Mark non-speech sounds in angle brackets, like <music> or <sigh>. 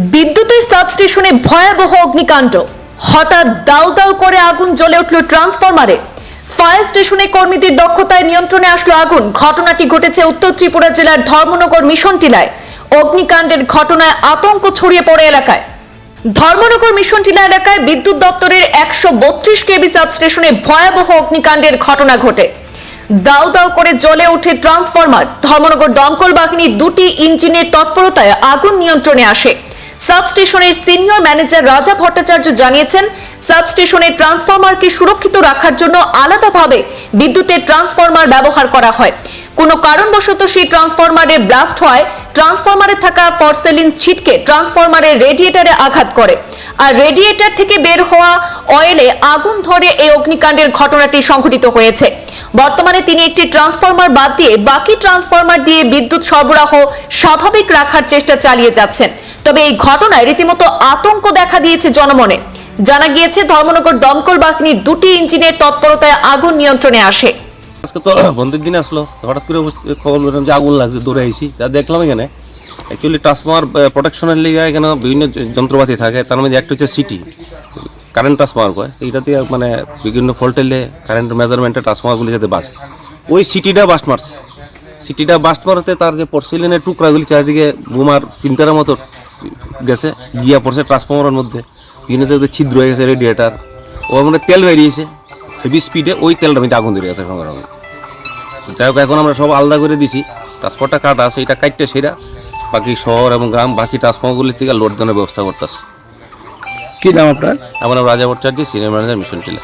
বিদ্যুতের সাবস্টেশনে ভয়াবহ অগ্নিকাণ্ড। হঠাৎ দাউ দাউ করে আগুন জ্বলে উঠল ট্রান্সফরমারে। ফায়ার স্টেশনে কর্মীদের দক্ষতায় নিয়ন্ত্রণে আসলো আগুন। ঘটনাটি ঘটেছে উত্তর ত্রিপুরা জেলার ধর্মনগর মিশন টিলায়। অগ্নিকাণ্ডের ঘটনায় আতঙ্ক ছড়িয়ে পড়ে এলাকায়। ধর্মনগর মিশন টিলা এলাকায় বিদ্যুৎ দপ্তরের একশো বত্রিশ কেবি সাবস্টেশনে ভয়াবহ অগ্নিকাণ্ডের ঘটনা ঘটে। দাউ দাউ করে জ্বলে ওঠে ট্রান্সফরমার। ধর্মনগর দমকল বাহিনীর দুটি ইঞ্জিনের তৎপরতায় আগুন নিয়ন্ত্রণে আসে। সাবস্টেশনের সিনিয়র ম্যানেজার রাজা ভট্টাচার্য জানিয়েছেন সাবস্টেশনের ট্রান্সফরমারকে সুরক্ষিত রাখার জন্য আলাদাভাবে বিদ্যুতের ট্রান্সফরমার ব্যবহার করা হয়। কোনো কারণবশত সেই ট্রান্সফরমারে ব্লাস্ট হয় ট্রান্সফরমারে থাকা ফরসেলিন ছিটকে ট্রান্সফরমারের রেডিয়েটরে আঘাত করে। আর রেডিয়েটর থেকে বের হওয়া অয়েলে আগুন ধরে এই অগ্নিকাণ্ডের ঘটনাটি সংঘটিত হয়েছে। বর্তমানে তিনি একটি ট্রান্সফরমার বাদ দিয়ে বাকি ট্রান্সফরমার দিয়ে বিদ্যুৎ সরবরাহ স্বাভাবিক রাখার চেষ্টা চালিয়ে যাচ্ছেন। তবে এই ঘটনায় রীতিমতো আতঙ্ক দেখা দিয়েছে জনমনে। জানা গিয়েছে, ধর্মনগর দমকল বাহিনীর দুটি ইঞ্জিনের তৎপরতায় আগুন নিয়ন্ত্রণে আসে। আজকে তো <coughs> বন্ধের দিন আসলো হঠাৎ করে খবর পেলাম যে আগুন লাগছে, দৌড়ে আইসি তা দেখলাম এখানে অ্যাকচুয়ালি ট্রান্সফার প্রোটেকশনের লিগে এখানে বিভিন্ন যন্ত্রপাতি থাকে, তার মধ্যে একটা হচ্ছে সিটি কারেন্ট ট্রান্সফার কয়। তো এটাতে মানে বিভিন্ন ফল্টেলে কারেন্ট মেজারমেন্টে ট্রান্সফারগুলি যাতে বাস ওই সিটিটা বাস্ট মারছে। সিটিটা বাস্ট মারতে তার যে পরসিলিনের টুকরাগুলি চারিদিকে বোমার প্রিন্টারের মতো গেছে, গিয়া পড়ছে ট্রান্সফর্মারের মধ্যে। বিভিন্ন ছিদ্র হয়ে গেছে রেডিয়েটার ও মানে তেল বেরিয়েছে। হেভি স্পিডে ওই তেলটা মধ্যে আগুন ধরে গেছে সঙ্গে সঙ্গে যাই হোক এখন আমরা সব আলাদা করে দিছি। ট্রান্সপোর্টটা কাটা আছে এটা কাটতে সেরা। বাকি শহর এবং গ্রাম বাকি ট্রান্সফর্মারগুলির থেকে লোড দেওয়ার ব্যবস্থা করতেছে। কী নাম আপনার? আমার নাম রাজা ভট্টাচার্য সিনিয়র ম্যানেজার মিশন টিলা